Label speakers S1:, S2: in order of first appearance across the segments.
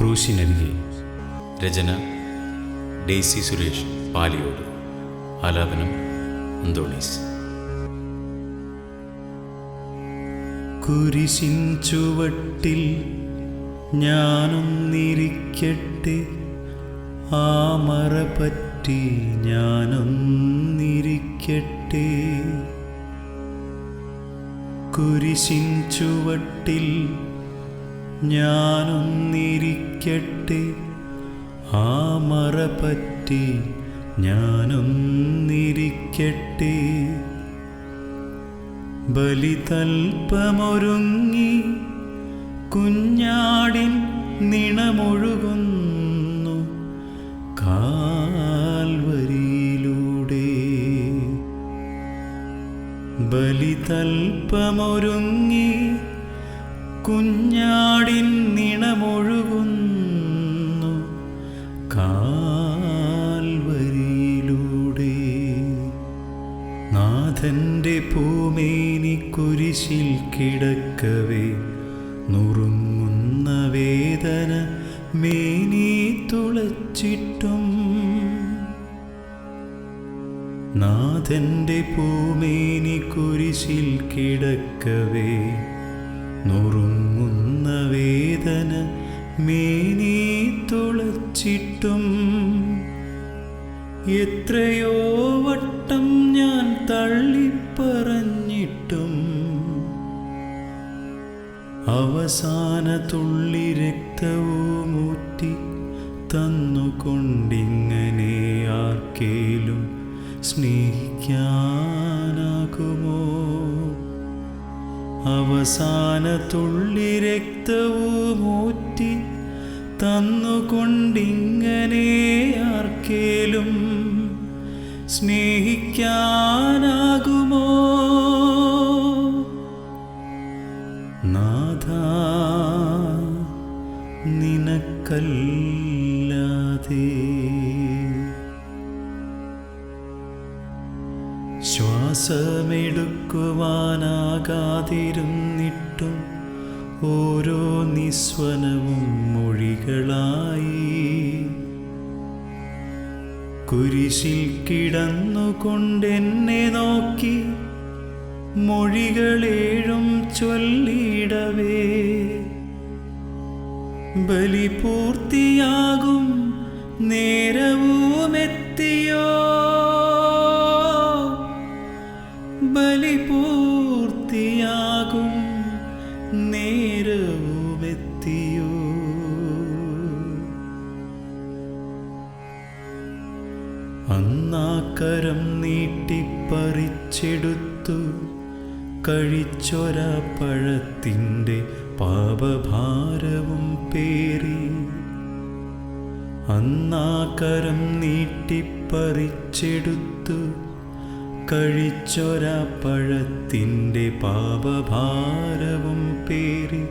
S1: ക്രൂശിനരികെ. രചന Daisy Suresh പാലിയോട്. ആലാപനം അന്തോണീസ്. കുരിശിൻ ചുവട്ടിൽ ഞാനൊന്നിരിക്കട്ടെ. ആ മറ പറ്റി ഞാനൊന്നിരിക്കട്ടെ. കുരിശിൻ ചുവട്ടിൽ ഞാനൊന്നിരിക്കട്ടെ ആ മറ പറ്റി ഞാനൊന്നിരിക്കട്ടെ. ബലിതൽപ്പമൊരുങ്ങി കുഞ്ഞാടിൻ നിണമൊഴുകുന്നു കാൽവരിയിലൂടെ. ബലിതൽപ്പമൊരുങ്ങി കുഞ്ഞാടിൻ കിടക്കവേ നുറുങ്ങുന്ന വേദന മേനി തുളച്ചിട്ടും. നാഥന്റെ പൂമേനി കുരിശിൽ കിടക്കവേ നുറുങ്ങുന്ന വേദന മേനി തുളച്ചിട്ടും. എത്രയോ വട്ടം ഞാൻ അവസാന തുള്ളി രക്തവുമൂറ്റി തന്നുകൊണ്ടിങ്ങനെ ആർക്കേലും സ്നേഹിക്കാനാകുമോ? അവസാന തുള്ളി രക്തവുമൂറ്റി തന്നുകൊണ്ടിങ്ങനെ ആർക്കേലും സ്നേഹിക്കാനാകുമോ നാഥ നിനക്കല്ലാതെ ശ്വാസമെടുക്കുവാനാകാതിരുന്നിട്ടും ഓരോ നിസ്വനവും മൊഴികളായി. കുരിശിൽ കിടന്നുകൊണ്ടെന്നെ നോക്കി മൊഴികളേഴും ചൊല്ലിടവേ. ബലി പൂർത്തിയാകും നേരവുമെത്തിയോ? ബലി പൂർത്തിയാകും നേരവുമെത്തിയോ? അന്നാക്കരം നീട്ടിപ്പറിച്ചെടുത്തു കഴിച്ചൊര പഴത്തിന്റെ പാപഭാരവും പേറി അന്നാക്കരം നീട്ടിപ്പറിച്ചെടുത്തു. കഴിച്ചൊര പഴത്തിന്റെ പാപഭാരവും പേറി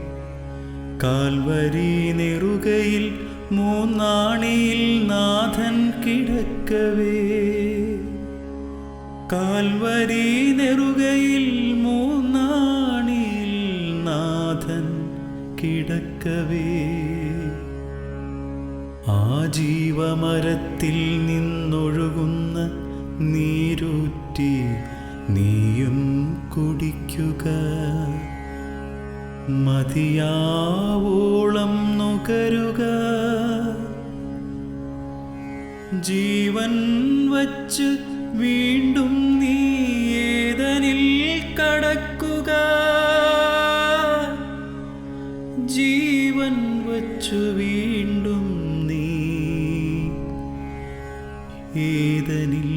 S1: കാൽവരി നെറുകയിൽ മൂന്നാണിയിൽ നാഥൻ കിടക്കവേ. കാൽവരി നെറുകയിൽ കിടക്കവേ ആ ജീവമരത്തിൽ നിന്നൊഴുകുന്ന നീരൂറ്റി നീയും കുടിക്കുക. മതിയാവോളം നുകരുക. ജീവൻ വച്ച് വീണ്ടും നീ ഏതനിൽ കടക്കുക. വീണ്ടും നീ ഏതനിൽ